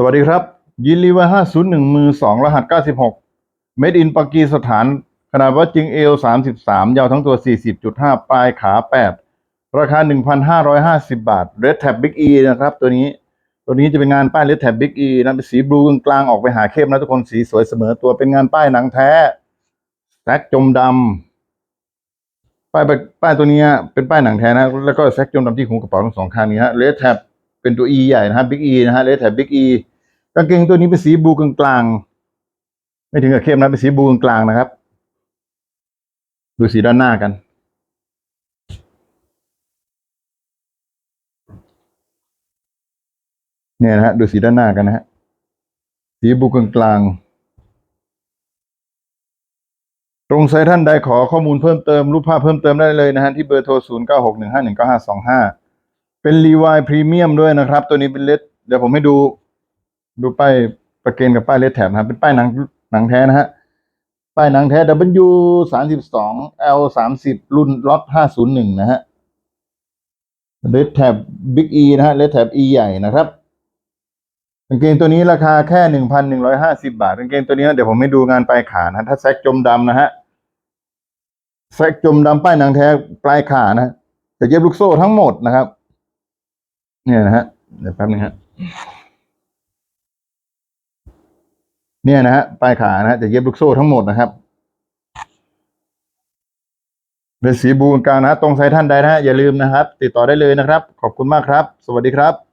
สวัสดีครับ ยินลีว่าห้าศูนย์หนึ่งมือสองรหัสเก้าสิบหกเมดอินปากีสถาน ขนาดวัดจริงเอลสามสิบสามยาวทั้งตัวสี่สิบจุดห้าปลายขาแปดราคาหนึ่งพันห้าร้อยห้าสิบาท Red Tab Big E นะครับ ตัวนี้ ตัวนี้จะเป็นงานป้าย Red Tab Big E นะ เป็นสีบลูกลางๆ ออกไปหาเข้มนะทุกคน สีสวยเสมอตัว เป็นงานป้ายหนังแท้แซกจมดำ ป้ายป้ายตัวนี้เป็นป้ายหนังแท้นะ แล้วก็แซกจมดำที่หูกระเป๋าทั้งสองข้างนี้ฮะเลสแท็บเป็นตัว E ใหญ่นะฮะบิ๊ก E นะฮะเลสแท็บบิ๊ก E กางเกงตัวนี้เป็นสีบลูกลางๆ ไม่ถึงกับเข้มนะเป็นสีบลูกลางๆนะครับ ดูสีด้านหน้ากันเนี่ยนะฮะดูสีด้านหน้ากันนะฮะสีบลูกลางๆตรงไซต์ท่านใดขอข้อมูลเพิ่มเติม รูปภาพเพิ่มเติมได้เลยนะฮะที่เบอร์โทร 0 9 6 1 5 1 9 5 2 5 เป็นรีวายพรีเมียมด้วยนะครับ ตัวนี้เป็นเลดเดี๋ยวผมให้ดู ดูป้ายประเกนกับป้ายเลดแถบนะครับ เป็นป้ายหนังหนังแท้นะฮะ ป้ายหนังแท้ W 3 2 L 3 0รุ่นล็อต501นย์หนึ่งนะฮะเลดแถบ Big E นะฮะเลดแถบ E ใหญ่นะครับกางเกงตัวนี้ราคาแค่หนึ่งพันหนึ่งร้อยห้าสิบาทกางเกงตัวนี้เดี๋ยวผมให้ดูงานปลายขานะถ้าแซกจมดำนะฮะแซกจมดำป้ายหนังแท้ปลายขานะจะเย็บลูกโซ่ทั้งหมดนะครับ เนี่ยนะฮะเดี๋ยวแป๊บนึงฮะ เนี่ยนะฮะปลายขานะฮะจะเย็บลูกโซ่ทั้งหมดนะครับเป็นสีบูกางนะตรงไซท่านใดนะฮะอย่าลืมนะครับ ติดต่อได้เลยนะครับ ขอบคุณมากครับ สวัสดีครับ